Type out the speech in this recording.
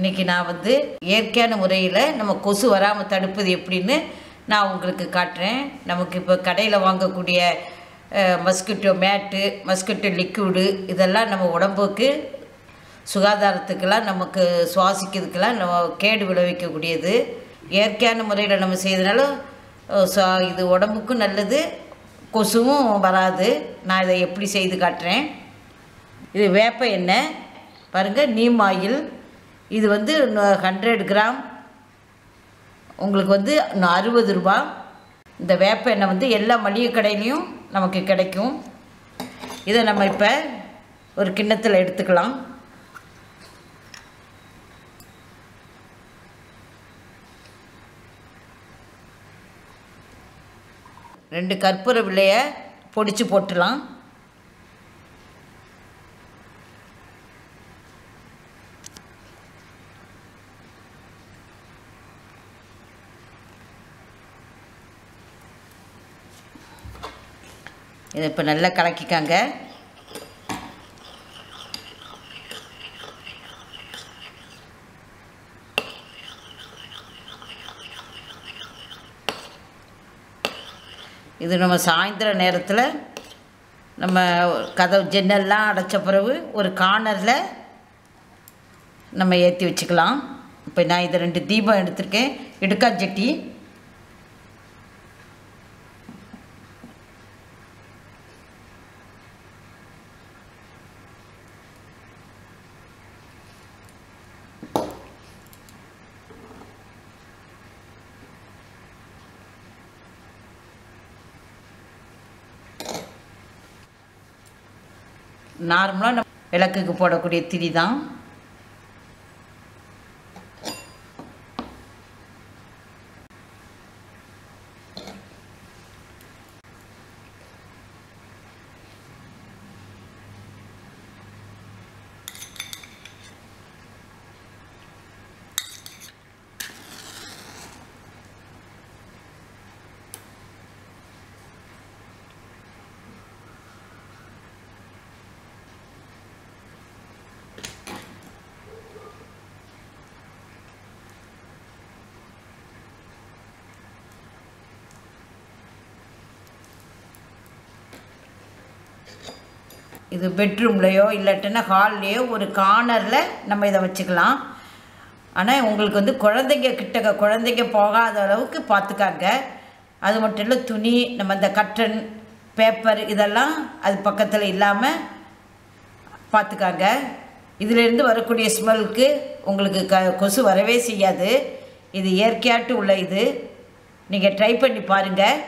இன்றைக்கி நான் வந்து இயற்கையான முறையில் நம்ம கொசு வராமல் தடுப்பது எப்படின்னு நான் உங்களுக்கு காட்டுறேன். நமக்கு இப்போ கடையில் வாங்கக்கூடிய மஸ்கிட்டோ மேட்டு மஸ்கிட்டோ லிக்விடு இதெல்லாம் நம்ம உடம்புக்கு சுகாதாரத்துக்கெல்லாம் நமக்கு சுவாசிக்கிறதுக்கெல்லாம் நம்ம கேடு விளைவிக்கக்கூடியது. இயற்கையான முறையில் நம்ம செய்யறதுனால சுவா- இது உடம்புக்கும் நல்லது கொசுவும் வராது. நான் இதை எப்படி செய்து காட்டுறேன். இது வேப்ப எண்ணெய். பாருங்கள் நீம் ஆயில். இது வந்து ஹண்ட்ரட் கிராம். உங்களுக்கு வந்து அறுபது ரூபா. இந்த வேப்ப எண்ணெய் வந்து எல்லா மளிகை கடையிலையும் நமக்கு கிடைக்கும். இதை நம்ம இப்போ ஒரு கிண்ணத்தில் எடுத்துக்கலாம். ரெண்டு கற்பூர விலையை பொடிச்சு போட்டுடலாம். இதை இப்போ நல்லா கலக்கிக்காங்க. இது நம்ம சாயந்தர நேரத்தில் நம்ம கதவு ஜன்னல்லாம் அடைச்ச பிறகு ஒரு கார்னரில் நம்ம ஏற்றி வச்சுக்கலாம். இப்போ நான் இது ரெண்டு தீபம் எடுத்திருக்கேன். இடுக்காஞ்சட்டி. நார்மலாக நம்ம விளக்குக்கு போடக்கூடிய திரி தான் இது பெட்ரூம்லேயோ இல்லாட்டினா ஹால்லையோ ஒரு கார்னரில் நம்ம இதை வச்சுக்கலாம். ஆனால் உங்களுக்கு வந்து குழந்தைங்க கிட்டக்க குழந்தைங்க போகாத அளவுக்கு பார்த்துக்காங்க. அது மட்டும் இல்லை துணி நம்ம இந்த கட்டன் பேப்பர் இதெல்லாம் அது பக்கத்தில் இல்லாமல் பார்த்துக்காங்க. இதிலேருந்து வரக்கூடிய ஸ்மெல்க்கு உங்களுக்கு க கொசு வரவே செய்யாது. இது இயற்கையாட்டு உள்ள இது. நீங்கள் ட்ரை பண்ணி பாருங்கள்